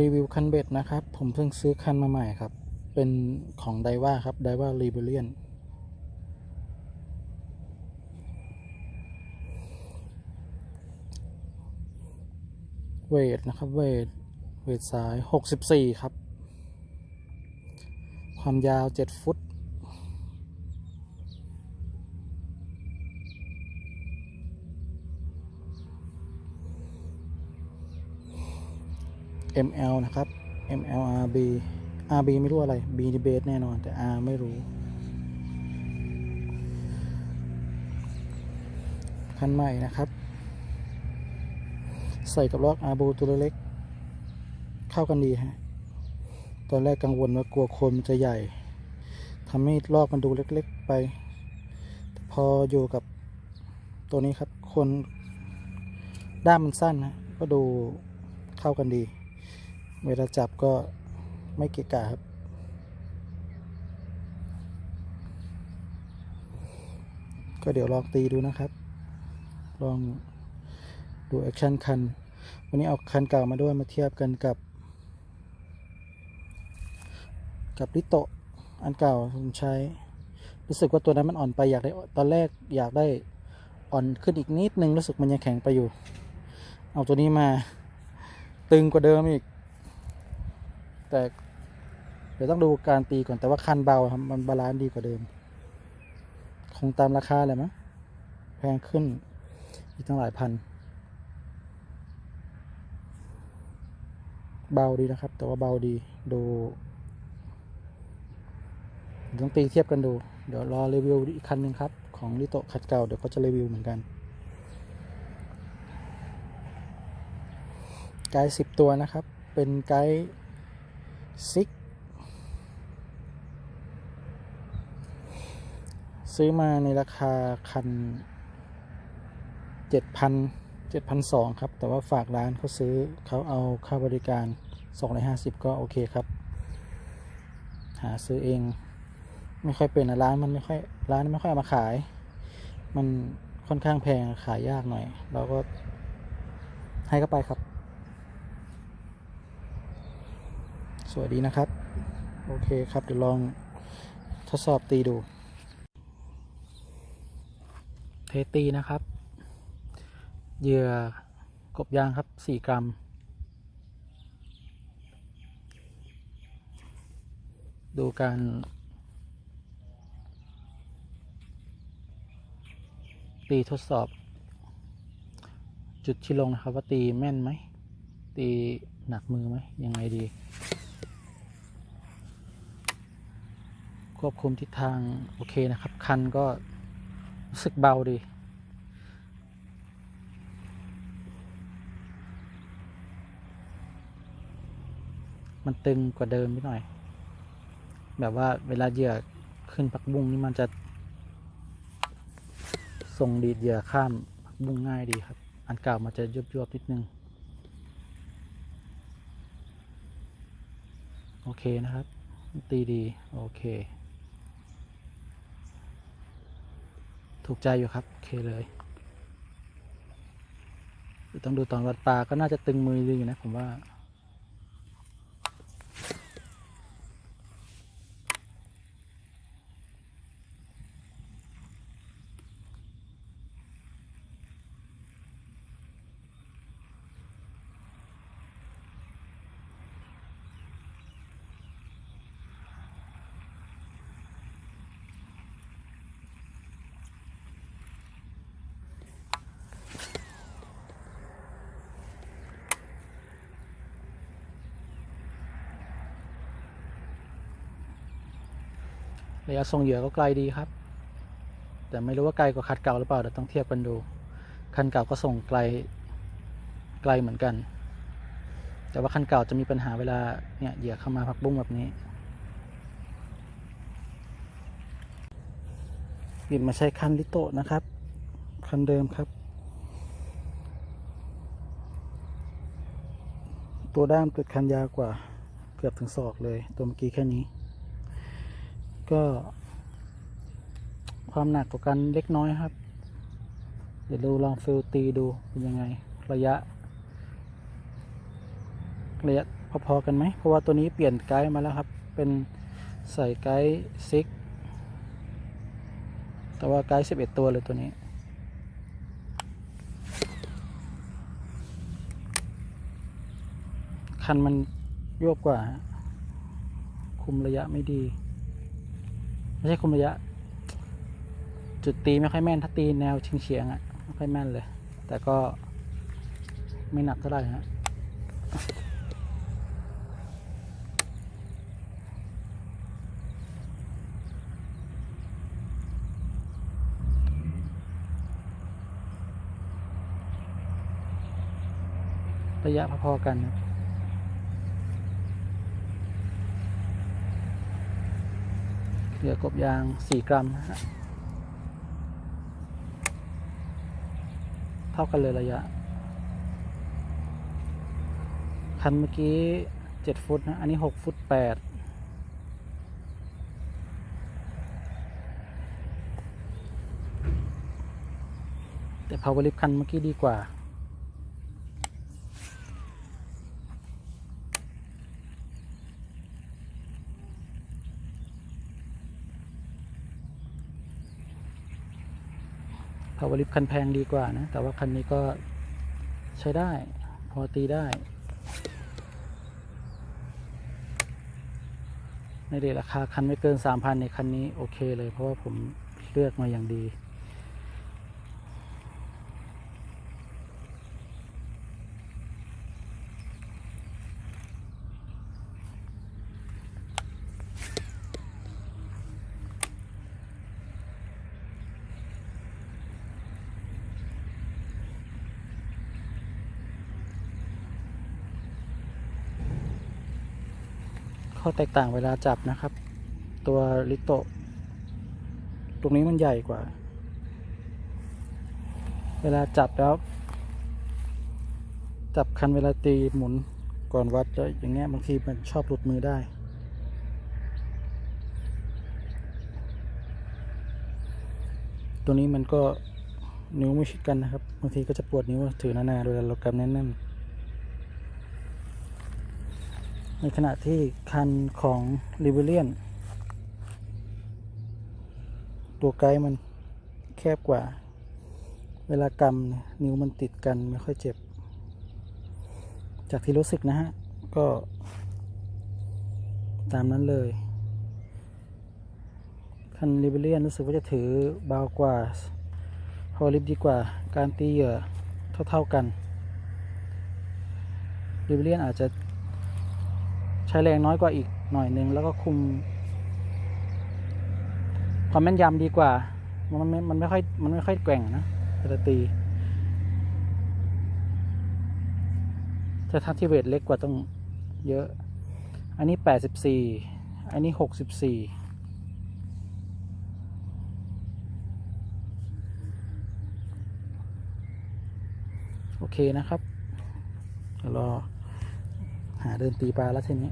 รีวิวคันเบ็ดนะครับ ผมเพิ่งซื้อคันมาใหม่ครับ เป็นของไดว่าครับไดว่ารีเบเลียนเวทนะครับ เวท เวทสาย 64 ครับ ความยาว 7 ฟุต ML นะครับ ML RB RB ไม่รู้อะไร B นี่เบสแน่นอน แต่ R ไม่รู้ คันใหม่นะครับ ใส่กับลอกอาบูตัวเล็ก เข้ากันดีฮะ ตอนแรกกังวลว่ากลัวโคนมันจะใหญ่ทำให้ลอกมันดูเล็กๆไปแต่พออยู่กับตัวนี้ครับ คนด้ามมันสั้นนะ ก็ดูเข้ากันดี เวลาจับก็ไม่เกะกะครับ ก็เดี๋ยวลองตีดูนะครับ ลองดูแอคชั่นคัน วันนี้เอาคันเก่ามาด้วยมาเทียบกันกับ กับลิโตะอันเก่าผมใช้ รู้สึกว่าตัวนั้นมันอ่อนไปอยากได้ตอนแรกอยากได้อ่อนขึ้นอีกนิดนึงรู้สึกมันยังแข็งไปอยู่ เอาตัวนี้มา ตึงกว่าเดิมอีก แต่เดี๋ยวต้องดูการตีก่อนแต่ว่าคันเบาครับมันบาลานซ์ดีกว่าเดิม คงตามราคาแหละมั้งแพงขึ้นอีกตั้งหลายพัน เบาดีนะครับ แต่ว่าเบาดีดูต้องตีเทียบกันดู เดี๋ยวรอรีวิวอีกคันหนึ่งครับ ของลิโตคัดเก่าเดี๋ยวก็จะรีวิวเหมือนกันไกด์สิบตัวนะครับ เป็นไกด์ ซิกซื้อมาในราคาคันเจ็ดพันเจ็ดพันสองครับ แต่ว่าฝากร้านเขาซื้อเขาเอาค่าบริการสองร้อยห้าสิบก็โอเคครับ หาซื้อเอง ไม่ค่อยเป็นนะร้านมันไม่ค่อยร้านไม่ค่อยเอามาขาย มันค่อนข้างแพงขายยากหน่อย เราก็ให้เข้าไปครับ สวัสดีนะครับ โอเคครับ เดี๋ยวลองทดสอบตีดู เทตีนะครับ เหยื่อกบยางครับ 4 กรัมดูการตีทดสอบ จุดที่ลงนะครับ ว่าตีแม่นไหม ตีหนักมือไหมยังไงดี ควบคุมทิศทางโอเคนะครับ คันก็รู้สึกเบาดี มันตึงกว่าเดิมนิดหน่อย แบบว่าเวลาเหยื่อขึ้นผักบุ้งนี่มันจะส่งดีดเหยื่อข้ามผักบุ้งง่ายดีครับ อันเก่ามันจะยุบยบๆนิดนึง โอเคนะครับ ตีดี โอเค ถูกใจอยู่ครับ โอเคเลยต้องดูตอนวัดปลาก็น่าจะตึงมือดีอยู่นะผมว่า ระยะทรงเหยื่อก็ไกลดีครับ แต่ไม่รู้ว่าไกลกว่าคันเก่าหรือเปล่าเดี๋ยวต้องเทียบกันดู คันเก่าก็ส่งไกลไกลเหมือนกัน แต่ว่าคันเก่าจะมีปัญหาเวลาเนี่ยเหยื่อเข้ามาพักบุ้งแบบนี้เปลี่ยนมาใช้คันลิโตนะครับ คันเดิมครับ ตัวด้ามเกิดคันยาวกว่าเกือบถึงศอกเลย ตัวเมื่อกี้แค่นี้ ก็ ความหนักกว่ากันเล็กน้อยครับ เดี๋ยวดูลองฟิลตีดูเป็นยังไง ระยะ ระยะพอๆกันไหม เพราะว่าตัวนี้เปลี่ยนไกด์มาแล้วครับ เป็นใส่ไกด์ซิกแต่ว่าไกด์สิบเอ็ดตัวเลยตัวนี้คันมันยวบกว่า คุมระยะไม่ดี ไม่ใช่คุมระยะ จุดตีไม่ค่อยแม่น ถ้าตีแนวเฉียงๆอะ่ะไม่ค่อยแม่นเลย แต่ก็ไม่หนักเท่าไหร่ฮะระยะพอๆกันนะ เหลือกบยาง 4 กรัมนะฮะเท่ากันเลยระยะ คันเมื่อกี้ 7 ฟุตนะ อันนี้ 6 ฟุต 8แต่ power lift คันเมื่อกี้ดีกว่าาวลิฟคันแพงดีกว่านะ แต่ว่าคันนี้ก็ใช้ได้ พอตีได้ ในเดราคาคันไม่เกิน3,000ในคันนี้โอเคเลย เพราะว่าผมเลือกมาอย่างดี ข้อแตกต่างเวลาจับนะครับ ตัวลิโตะตรงนี้มันใหญ่กว่า เวลาจับแล้ว จับคันเวลาตีหมุนก่อนวัดแล้วอย่างเงี้ยบางทีมันชอบหลุดมือได้ตัวนี้มันก็นิ้วไม่ชิดกันนะครับ บางทีก็จะปวดนิ้วถือนานๆเวลาเรากำแน่นๆ ในขณะที่คันของ r i v e l i a n ตัวไกด์มันแคบกว่า เวลากำนิ้วมันติดกันไม่ค่อยเจ็บ จากที่รู้สึกนะฮะ ก็ตามนั้นเลย คัน r i v e l i a n รู้สึกว่าจะถือเบากว่า พอลิฟดีกว่าการตีเหยื่อเท่า ๆกัน r i v e l i a n อาจจะ ช้แรงน้อยกว่าอีกหน่อยหนึ่งแล้วก็คุม ความแม่นยำดีกว่า มันไม่มันไม่ค่อยมันไม่ค่อยแกว่งนะเวลาตีแต่ถ้าที่เวทเล็กกว่าต้องเยอะ อันนี้แปดสิบสี่อันนี้หกสิบสี่โอเคนะครับรอ หาเดินตีปลาแล้วทีนี้